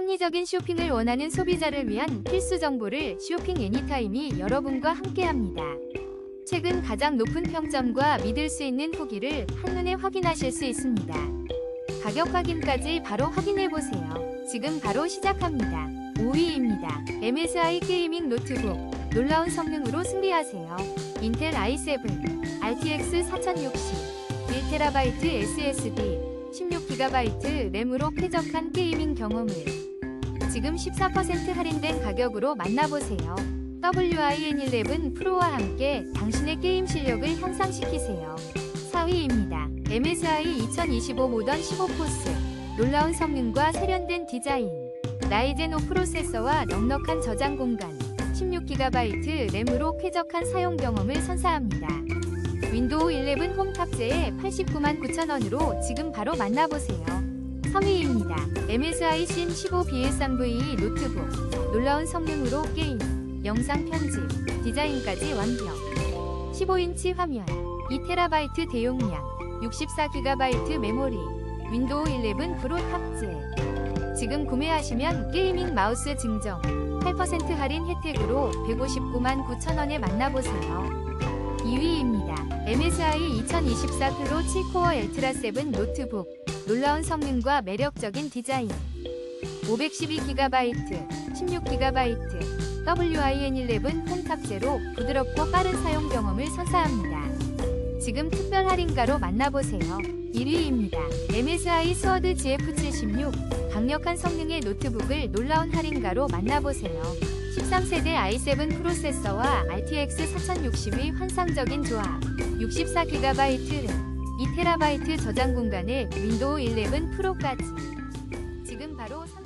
합리적인 쇼핑을 원하는 소비자를 위한 필수 정보를 쇼핑 애니타임이 여러분과 함께합니다. 최근 가장 높은 평점과 믿을 수 있는 후기를 한눈에 확인하실 수 있습니다. 가격 확인까지 바로 확인해 보세요. 지금 바로 시작합니다. 5위입니다. MSI 게이밍 노트북 놀라운 성능으로 승리하세요. 인텔 i7 RTX 4060 1TB SSD 16GB 램으로 쾌적한 게이밍 경험을 지금 14% 할인된 가격으로 만나보세요. WIN11 프로와 함께 당신의 게임 실력을 향상시키세요. 4위입니다. MSI 2025 모던 15포스 놀라운 성능과 세련된 디자인 라이젠 5 프로세서와 넉넉한 저장 공간 16GB 램으로 쾌적한 사용 경험을 선사합니다. 윈도우 11 홈 탑재에 89만 9천원으로 지금 바로 만나보세요. 3위입니다. MSI 신 15BS3VE 노트북 놀라운 성능으로 게임, 영상 편집, 디자인까지 완벽 15인치 화면, 2TB 대용량, 64GB 메모리, 윈도우 11 프로 탑재 지금 구매하시면 게이밍 마우스 증정 8% 할인 혜택으로 159만 9천원에 만나보세요. 2위입니다. MSI 2024 프로 7코어 엘트라 7 노트북 놀라운 성능과 매력적인 디자인 512GB, 16GB WIN11 홈 탑재로 부드럽고 빠른 사용 경험을 선사합니다. 지금 특별 할인가로 만나보세요. 1위입니다. MSI 스워드 GF76 강력한 성능의 노트북을 놀라운 할인가로 만나보세요. 13세대 i7 프로세서와 RTX 4060의 환상적인 조합 64GB 램 2TB 저장 공간에 윈도우 11 프로까지. 지금 바로 선-